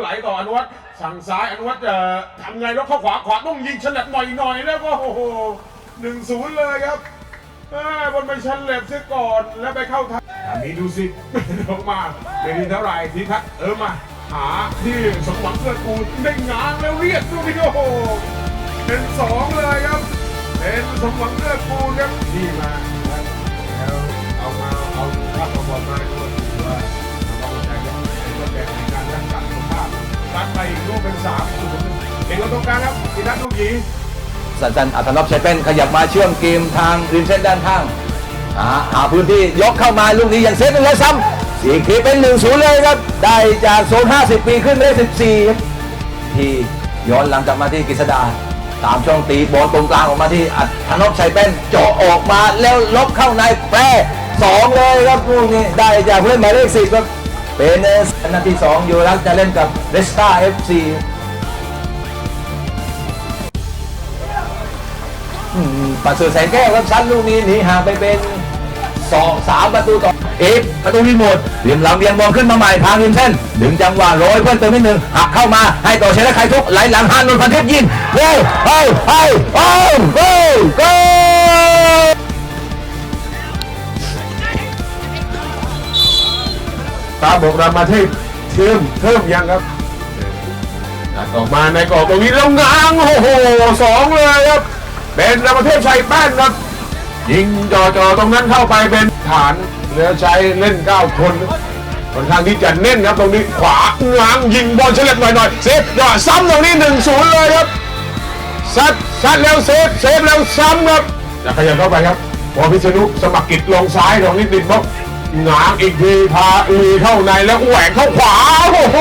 ไหลต่ออนุวัฒน์สั่งซ้ายอนุวัฒน์จะทำไงแล้วเข้าขวาขวาต้องยิงฉลับหน่อยหน่อยแล้วก็โอ้โหหนึ่งศูนย์เลยครับเอ้ยบนไปฉลับเสียก่อนแล้วไปเข้าทางอันนี้ดูสิลงมาเป็นทีเท่าไหร่ทีทักเออมาหาที่สมหวังเกิดกูได้งานแล้วเรียกดูดิโอ้โหเป็นสองเลยครับเป็นสมหวังเลือดกูลครับที่มาแล้วเอามาเอาภาพประกอบมาดูว่าเรา เด็กคนตรงกลางครับทีทักษ์ลูกหยีสันจันอัตนพชัยเป็นขยับมาเชื่อมเกมทางริมเส้นด้านข้างหาหาพื้นที่ยกเข้ามาลูกนี้ยังเซฟเป็นเลยซ้ำสีขีเป็น1นศูนย์เลยครับ ได้จากโซน 50 ปีขึ้นได้14 ที่ย้อนหลังกลับมาที่กฤษดา ตามช่องตีบอลตรงกลางออกมาที่อัธนพชัยเป็นเจาะออกมาแล้วลบเข้าในแปรสองเลยครับลูกนี้ได้จากผู้เล่นหมายเลขสิบครับเป็นนาทีสองยูรักจะเล่นกับเรสตาเอฟซี ปัสสุแสงแก้วครับชั้นลูกนี้หนีห่างไปเป็นสองสามประตูต่อเอฟประตูรีโมทเหลี่ยมลำเลียงบอลขึ้นมาใหม่ทางริมเส้นดึงจังหวะโรยเพิ่มเติมนิดหนึ่งหักเข้ามาให้ต่อเชนะใครทุกไหลหลังฮานนท์พันเทพยิงโก้เฮ้ยเฮ้ยโอ้โก้โก้ตาบอกรามาเทพเทิมเทิมยังครับตัดออกมาในกรอบตรงนี้แล้วง้างโอ้โหสองเลยครับ เป็นรามาเทพชัยแป้นครับ ยิงจ่อๆตรงนั้นเข้าไปเป็นฐานเหลือใช้เล่น 9 คนค่อนข้างที่จะเน้นครับตรงนี้ขวาง้างยิงบอลเฉลบหน่อยๆเซฟยอดซ้ำตรงนี้ 1 0 เลยครับซัดซัดแล้วเซฟเซฟแล้วซ้ำครับจะขยับเข้าไปครับพอพิษณุสมัครกิจลงซ้ายตรงนี้ติดบล็อกหงางอีกทีพาอีเข้าในแล้วแหวกเข้าขวาโอ้โห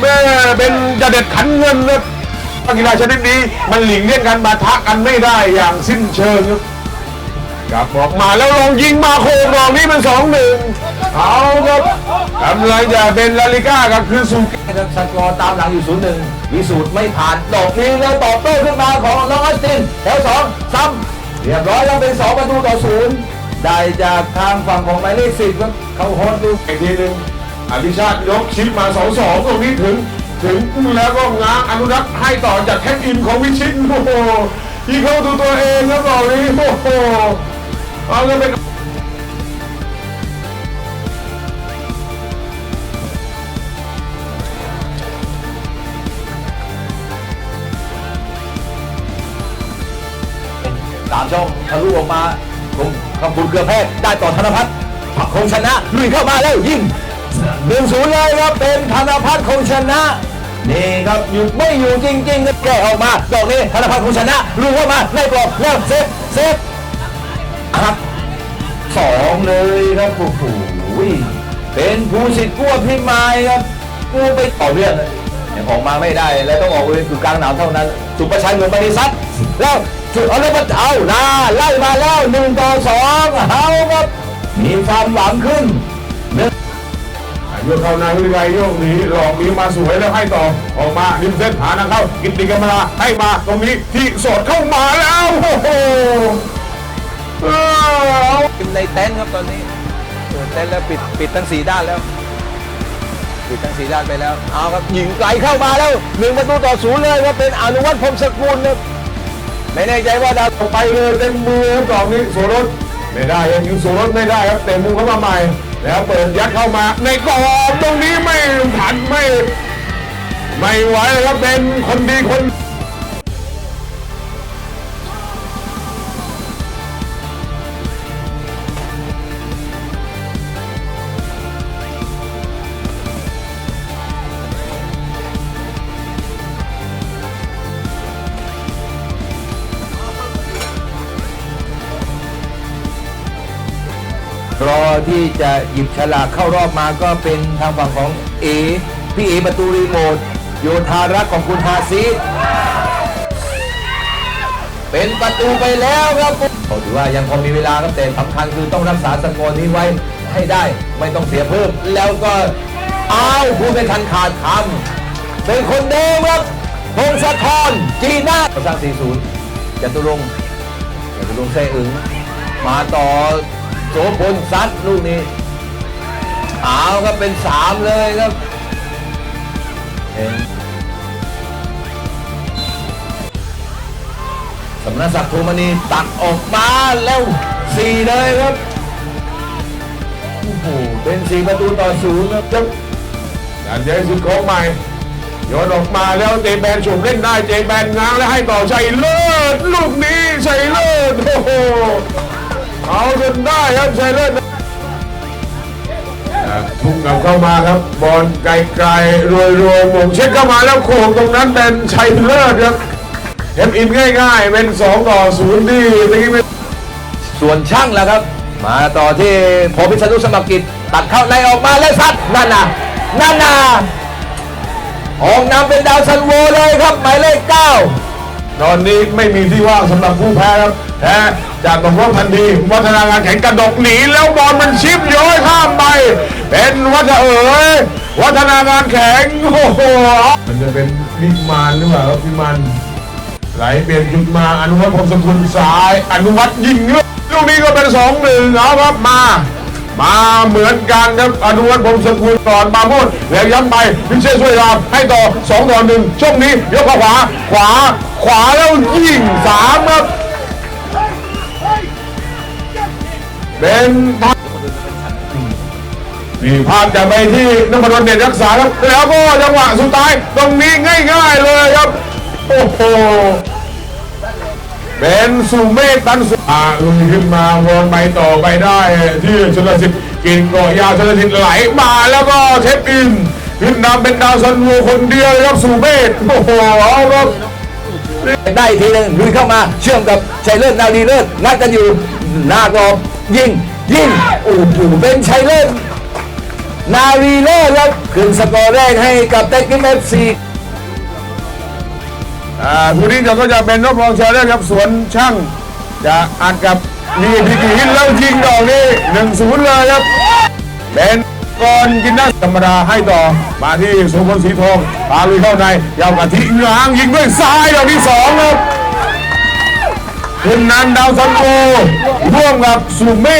แม่เป็นจะเด็ดขันเงินครับ นะกีฬาชนิดนี้มันหลีกเลี่ยงการมาทะกันไม่ได้อย่างสิ้นเชิงครับกลับออกมาแล้วลงยิงมาโคงดอกนี้เป็นสองหนึ่งเอาครับกำลังจะเป็นลาลิก้ากับคือสุกครับสกอร์ตามหลังอยู่ศูนย์หนึ่งวิสูตรไม่ผ่านดอกนี้แล้วตอบโต้ขึ้นมาของน้องออสตินแถวสองซ้ำเรียบร้อยแล้วเป็นสองประตูต่อศูนย์ได้จากทางฝั่งของหมายเลขสิบครับเขาโฮนดูอีกทีหนึ่งอภิชาติยกชิปมาสองสองตรงนี้ถึง ถึงแล้วก็ง้างอนุรักษ์ให้ต่อจากแท็กอินของวิชิตโอ้โหที่เข้าตัวตัวเองแล้วบอกนี้โอ้โหเอาเลยเป็นตามช่องทะลุออกมาคงคำพูดเกลือแพทย์ได้ต่อธนพัฒน์คงชนะลุยเข้ามาแล้วยิง หนึ่งศูนย์เลยครับเป็นธนพัฒน์คงชนะนี่ครับอยู่ไม่อยู่จริงๆครับแก้ออกมาดอกนี้ธนพัฒน์คงชนะลุยเข้ามาในกรอบแล้วเซฟเซฟครับสองเลยครับโอ้โหเป็นผู้สิทธิ์กู้พิมายครับกู้ไปต่อเรื่องเลยยังออกมาไม่ได้และต้องออกเวรอยู่กลางหนาวเท่านั้น สุประชัยเหมือนบริษัทแล้วสุดเอาแล้วมาเอาหน้าไล่มาแล้วหนึ่งต่อสองเอาครับมีความหวังขึ้นหนึ่งโยกเข้าในวิไลโยกหนีหลอกหนีมาสวยแล้วให้ต่อออกมาริมเส้นหาทางเข้ากิตติกรรมลาให้มาตรงนี้ที่สดเข้ามาแล้วโอ้โหเออในเต็นท์ครับตอนนี้เปิดเต็นท์แล้วปิดปิดทั้งสี่ด้านแล้วปิดทั้งสี่ด้านไปแล้วเอาครับยิงไกลเข้ามาแล้วหนึ่งประตูต่อศูนย์เลยครับเป็นอนุวัฒน์พรมสกุลครับไม่แน่ใจว่าดาวออกไปเลยเต็มมือสอกนี้โสรถ ไม่ได้ยังยูสูรถไม่ได้ครับเตะมุมเข้ามาใหม่แล้วเปิดยัดเข้ามา ในกรอบตรงนี้ไม่ผันไม่ ไม่ไหวครับเป็นคนดีคน รอที่จะหยิบฉลากเข้ารอบมาก็เป็นทางฝั่งของเอ พี่เอประตูรีโมทโยธารักของคุณฮาซีเป็นประตูไปแล้วครับก็ถือว่ายังพอมีเวลาครับแต่สำคัญคือต้องรักษาสกอร์นี้ไว้ให้ได้ไม่ต้องเสียเพิ่ม แล้วก็อ้าวผู้เป็นทันขาดคำเป็นคนเดิมครับพงศธรจีน่าสร้าง40จตุรงค์จตุรงค์แซ่อึงมาต่อ โสพลซัดลูกนี้เอาครับเป็นสามเลยครับสำนักศักดิ์ภูมณีตัดออกมาแล้วสี่เลยครับโอ้โหเป็นสี่ประตูต่อศูนย์ครับการเจสิทธิ์ของใหม่โยนออกมาแล้วเจแบนฉุบเล่นได้เจแบนง้างแล้วให้ต่อชัยเลิศลูกนี้ชัยเลิศโอ้โห เอาจนได้ครับชัยเลิศอ่าพุ่งกลับเข้ามาครับบอลไกลๆรวยๆวงเช็คเข้ามาแล้วโขงตรงนั้นเป็นชัยเลิศครับเทปอินง่ายๆ เป็น2ต่อ0ที่ตะกี้เป็นส่วนช่างแล้วครับ มาต่อที่พอพิษณุสมัครกิจตัดเข้าในออกมาแล้วซัดนั่นน่ะนั่นน่ะออกนำเป็นดาวซันโวเลยครับหมายเลขเก้า ตอนนี้ไม่มีที่ว่างสำหรับผู้แพ้ครับแพ้จากตกรอบทันทีวัฒนางานแข่งกระดกหนีแล้วบอลมันชิปย้อยข้ามไปเป็นวัฒเอ๋ยวัฒนางานแข็งโอ้โหมันจะเป็นวิมานหรือเปล่าครับวิมานไหลเปลี่ยนจุดมาอนุวัฒน์พรหมสกุลซ้าย อนุวัฒน์ยิงลูกนี้ก็เป็นสองหนึ่งเอาครับมา มาเหมือนกันครับอนุวัฒน์พรหมสกุลก่อนมาโมดแล้วย้ำไปพิเชษช่วยรามให้ต่อสองต่อหนึ่งช่วงนี้ยกขวาขวาขวาแล้วยิงสามครับเป็นทางนี่ภาพจะไปที่นพดลเดชรักษาครับแล้วก็จังหวะสุดท้ายตรงนี้ง่าย ๆเลยครับ โอ้โห เป็นสุเมธตันสุอาลุยขึ้นมาวนไปต่อไปได้ ที่ชลสิทธิ์กินเกาะยาวชลสิทธิ์ไหลมาแล้วก็เช็คอินขึ้นนำเป็นดาวซันโวคนเดียวครับสุเมธโอ้โหเอาครับได้อีกทีหนึ่งลุยเข้ามาเชื่อมกับชัยเลิศนาดีเลิศนัดกันอยู่หน้ากรอบยิงยิงโอ้โหเป็นชัยเลิศนาวีเลิศครับขึ้นสกอร์แรกให้กับเต็กกิมเอฟซี คู่นี้จะก็จะเป็นนพรองเชลเลครับสวนช่างจะอัดกับมีพิกิหินแล้วยิงดอกนี้หนึ่งศูนย์เลยครับเป็นกอนกินได้ธรรมดาให้ต่อมาที่สุพลสีทองพาลุยเข้าในยาวกะทิงางยิงด้วยซ้ายดอกที่สองครับคุณนันดาวซันโกร่วมกับสุเม